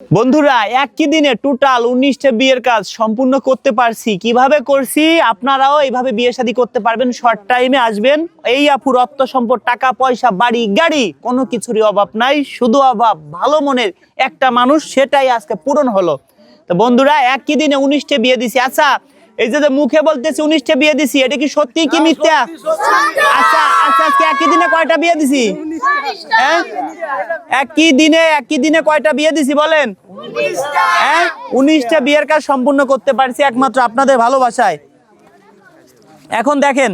বন্ধুরা, একই দিনে টোটাল উনিশটা বিয়ের কাজ সম্পূর্ণ করতে পারছি। কীভাবে করছি? আপনারাও এইভাবে বিয়ে শাদী করতে পারবেন। শর্ট টাইমে আসবেন। এই আপুর অর্থ সম্পদ, টাকা, পয়সা, বাড়ি, গাড়ি, কোনো কিছুরই অভাব নাই। শুধু অভাব, ভালো মনের একটা মানুষ, সেটাই আজকে পূরণ হলো। তো বন্ধুরা, একই দিনে উনিশটা বিয়ে দিছি। আচ্ছা এই যে যে মুখে বলতেছি উনিশটা বিয়ে দিছি এটা কি সত্যি কি মিথ্যা? আচ্ছা আচ্ছা আজকে একই দিনে কয়টা বিয়ে দিছি? হ্যাঁ? একই দিনে একই দিনে কয়টা বিয়ে দিছি বলেন? হ্যাঁ? উনিশটা বিয়ের কাজ সম্পূর্ণ করতে পারছি একমাত্র আপনাদের ভালোবাসায়। এখন দেখেন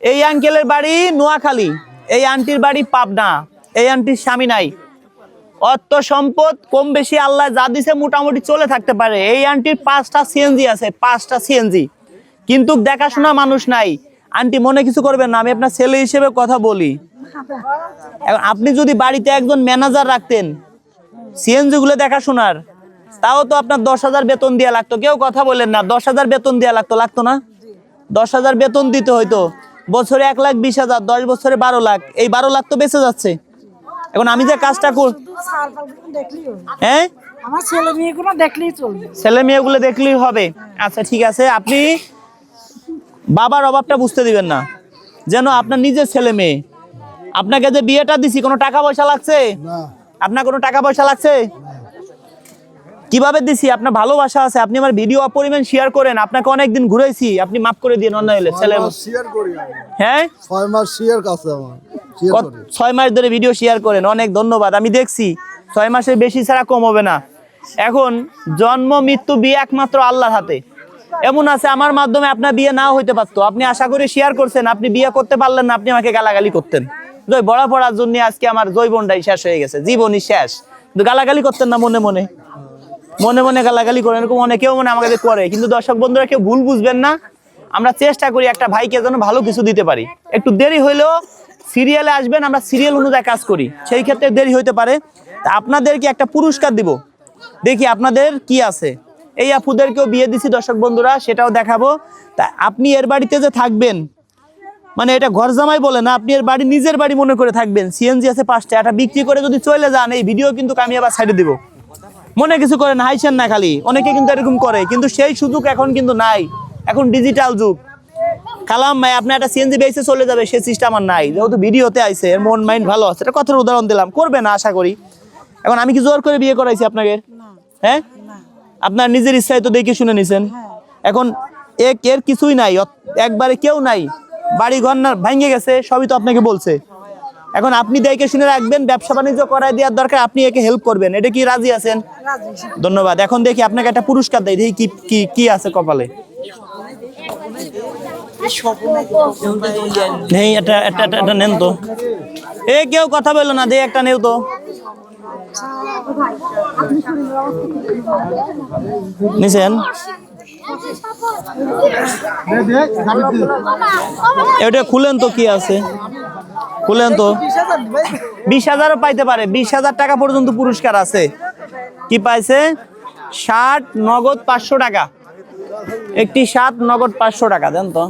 এই আঙ্কেলের বাড়ি নোয়াখালী এই আন্টির বাড়ি পাবনা এই আন্টির স্বামী নাই। অর্থ সম্পদ কম বেশি আল্লাহ যা দিছে মোটামুটি চলে থাকতে পারে। এই আন্টির পাঁচটা সিএনজি আছে, পাঁচটা সিএনজি কিন্তু দেখাশোনা মানুষ নাই। আন্টি মনে কিছু করবেন না, আমি আপনার ছেলে হিসেবে কথা বলি। আপনি যদি বাড়িতে একজন ম্যানেজার রাখতেন সিএনজি গুলো দেখাশোনার, তাও তো আপনার দশ হাজার বেতন দেওয়া লাগতো। কেউ কথা বলেন না, দশ হাজার বেতন দেওয়া লাগতো লাগতো না? দশ হাজার বেতন দিতে হইতো। বছরে এক লাখ বিশ হাজার, দশ বছরে বারো লাখ, এই বারো লাখ তো বেঁচে যাচ্ছে। এখন আমি যে কাজটা কর। হ্যাঁ? আমার ছেলে মেয়েগুলো দেখলেই চলবে। ছেলে মেয়েগুলো দেখলেই হবে। আচ্ছা ঠিক আছে আপনি বাবার অভাবটা বুঝতে দিবেন না। যেন আপনার নিজের ছেলে মেয়ে। আপনাকে যে বিয়েটা দিছি কোনো টাকা পয়সা লাগছে? আপনার কোনো টাকা পয়সা লাগছে? কীভাবে দিছি? আপনার ভালোবাসা আছে। আপনি আমার ভিডিও অপরিমাণ শেয়ার করেন। আপনাকে অনেকদিন ঘুরেছি আপনি মাফ করে দিন অন্য হলে ছেলে শেয়ার করি হ্যাঁ? ছয় মাস শেয়ার কাছে আমার। ছয় মাস ধরে ভিডিও শেয়ার করেন অনেক ধন্যবাদ। আমি দেখছি ছয় মাসের বেশি ছাড়া কম হবে না। এখন জন্ম মৃত্যু বিয়ে একমাত্র আল্লাহর হাতে। এমন আছে আমার মাধ্যমে আপনার বিয়ে নাও হইতে পারতো। আপনি আশা করে শেয়ার করছেন আপনি বিয়ে করতে পারলেন না আপনি আমাকে গালাগালি করতেন। জয় বড়া পড়ার জন্য আজকে আমার জৈবনটাই শেষ হয়ে গেছে জীবনই শেষ। কিন্তু গালাগালি করতেন না মনে মনে। মনে মনে গালাগালি করেন এরকম অনেকেও মনে আমাকে করে। কিন্তু দর্শক বন্ধুরা কেউ ভুল বুঝবেন না। আমরা চেষ্টা করি একটা ভাইকে যেন ভালো কিছু দিতে পারি। একটু দেরি হইলেও সিরিয়ালে আসবেন, আমরা সিরিয়াল অনুযায়ী কাজ করি। সেই ক্ষেত্রে দেরি হইতে পারে। আপনাদেরকে একটা পুরস্কার দিব। দেখি আপনাদের কি আছে। এই আপুদেরকেও বিয়ে দিছি দর্শক বন্ধুরা, সেটাও দেখাবো। তা আপনি এর বাড়িতে যে থাকবেন মানে এটা ঘর জামাই বলে না, আপনি এর বাড়ি, নিজের বাড়ি মনে করে থাকবেন। সিএনজি আছে পাঁচটা, এটা বিক্রি করে যদি চলে যান, এই ভিডিও কিন্তু আমি আবার সাইডে দিব। মনে কিছু করেন হাইছেন না খালি। অনেকে কিন্তু এরকম করে, কিন্তু সেই সুযোগ এখন কিন্তু নাই। এখন ডিজিটাল যুগ। কালাম ভাই আপনার একটা সিএনজি বেসে চলে যাবে সে সিস্টেম আমার নাই। যেহেতু ভিডিওতে আইছে এর মন মাইন্ড ভালো আছে। এটা কথার উদাহরণ দিলাম। করবে না আশা করি। এখন আমি কি জোর করে বিয়ে করাইছি আপনাকে? হ্যাঁ? আপনার নিজের ইচ্ছায় তো দেখে শুনে নিছেন। এখন এক এর কিছুই নাই। একবারে কেউ নাই। বাড়ি ঘর না ভেঙে গেছে সবই তো আপনাকে বলছে। এখন আপনি দেখে শুনে রাখবেন ব্যবসা বাণিজ্য করায় দেওয়ার দরকার আপনি একে হেল্প করবেন। এটা কি রাজি আছেন? ধন্যবাদ। এখন দেখি আপনাকে একটা পুরস্কার দেয় দেখি কি কি আছে কপালে। কেউ কথা বলল না, দে একটা নেও তো। নিছেন? এটা খুলেন তো, কি আছে? খুলেন তো। বিশ হাজারও পাইতে পারে। বিশ হাজার টাকা পর্যন্ত পুরস্কার আছে। কি পাইছে? ষাট, নগদ পাঁচশো টাকা। একটি সাত নগদ পাঁচশো টাকা, দেন তো।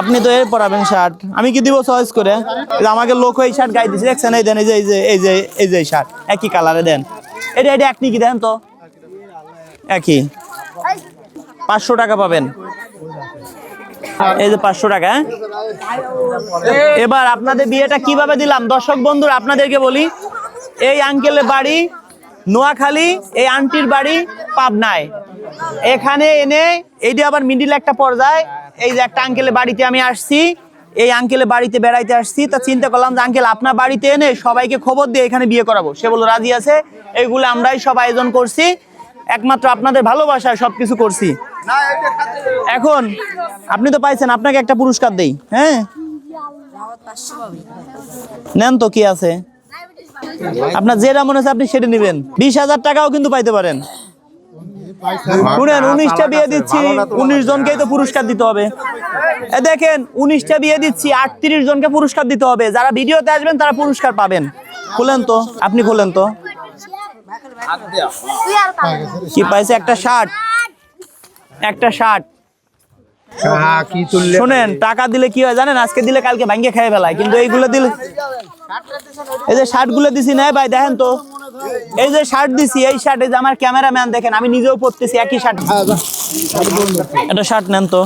আপনি তো এর পরাবেন শার্ট আমি কি দিব চয়েস করে? আমাকে লোক এই শার্ট গাই দিছে, দেখছেন? এই দেন, এই যে এই যে এই যে এই যে শার্ট একই কালারে দেন। এটা এটা একনি কি দেন তো? একই। পাঁচশো টাকা পাবেন। এই যে পাঁচশো টাকা হ্যাঁ? এবার আপনাদের বিয়েটা কীভাবে দিলাম? দর্শক বন্ধুরা, আপনাদেরকে বলি এই আঙ্কেলের বাড়ি নোয়াখালী, এই আন্টির বাড়ি পাবনায়। এখানে এনে এইটা আবার মিডিল একটা পর্যায়ে, এই যে একটা আঙ্কেলের বাড়িতে আমি আসছি, এই আঙ্কেলের বাড়িতে বেড়াইতে আসছি। তা চিন্তা করলাম যে আঙ্কেল আপনার বাড়িতে এনে সবাইকে খবর দিয়ে এখানে বিয়ে করাবো। সে বলল, রাজি আছে। এইগুলো আমরাই সব আয়োজন করছি। একমাত্র আপনাদের ভালোবাসায় সবকিছু করছি। এখন আপনি তো পাইছেন, আপনাকে একটা পুরস্কার দেই হ্যাঁ? নেন তো কি আছে? আপনার যেটা মনে হচ্ছে আপনি সেটা নেবেন। বিশ হাজার টাকাও কিন্তু পাইতে পারেন। শুনেন উনিশটা বিয়ে দিচ্ছি উনিশ জনকেই তো পুরস্কার দিতে হবে। দেখেন উনিশটা বিয়ে দিচ্ছি আটত্রিশ জনকে পুরস্কার দিতে হবে। যারা ভিডিওতে আসবেন তারা পুরস্কার পাবেন। খুলেন তো আপনি খুলেন তো। কি পাইছে? একটা শার্ট। একটা শার্ট। শোনেন, টাকা দিলে কি হয় জানেন? আজকে দিলে কালকে ভাঙ্গে খেয়ে ফেলায়। কিন্তু এইগুলো দিলে এই যে শার্টগুলো দিছি না ভাই, দেখেন তো। এই যে শার্ট দিছি, এই শার্ট, এই যে আমার ক্যামেরাম্যান দেখেন, আমি নিজেও পরতেছি, একই শার্ট। এটা শার্ট নেন তো।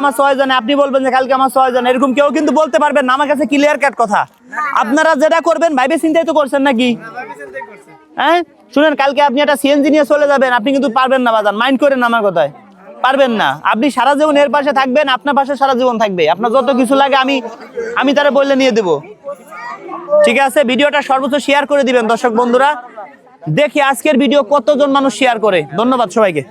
আমার ছয় জন, আপনি বলবেন যে কালকে আমার ছয় জন, এরকম কেউ কিন্তু বলতে পারবেন আমার কাছে ক্লিয়ার কাট কথা। আপনারা যেটা করবেন, ভাইবে চিন্তাই তো করছেন নাকি? হ্যাঁ? শুনেন, কালকে আপনি একটা সিএনজি নিয়ে চলে যাবেন, আপনি কিন্তু পারবেন না বাজান মাইন্ড করেন আমার কথায়। পারবেন না। আপনি সারা জীবন এর পাশে থাকবেন, আপনার পাশে সারা জীবন থাকবে। আপনার যত কিছু লাগে আমি আমি তারা বললে নিয়ে দেবো। ঠিক আছে? ভিডিওটা সর্বোচ্চ শেয়ার করে দিবেন, দর্শক বন্ধুরা। দেখি আজকের ভিডিও কতজন মানুষ শেয়ার করে। ধন্যবাদ সবাইকে।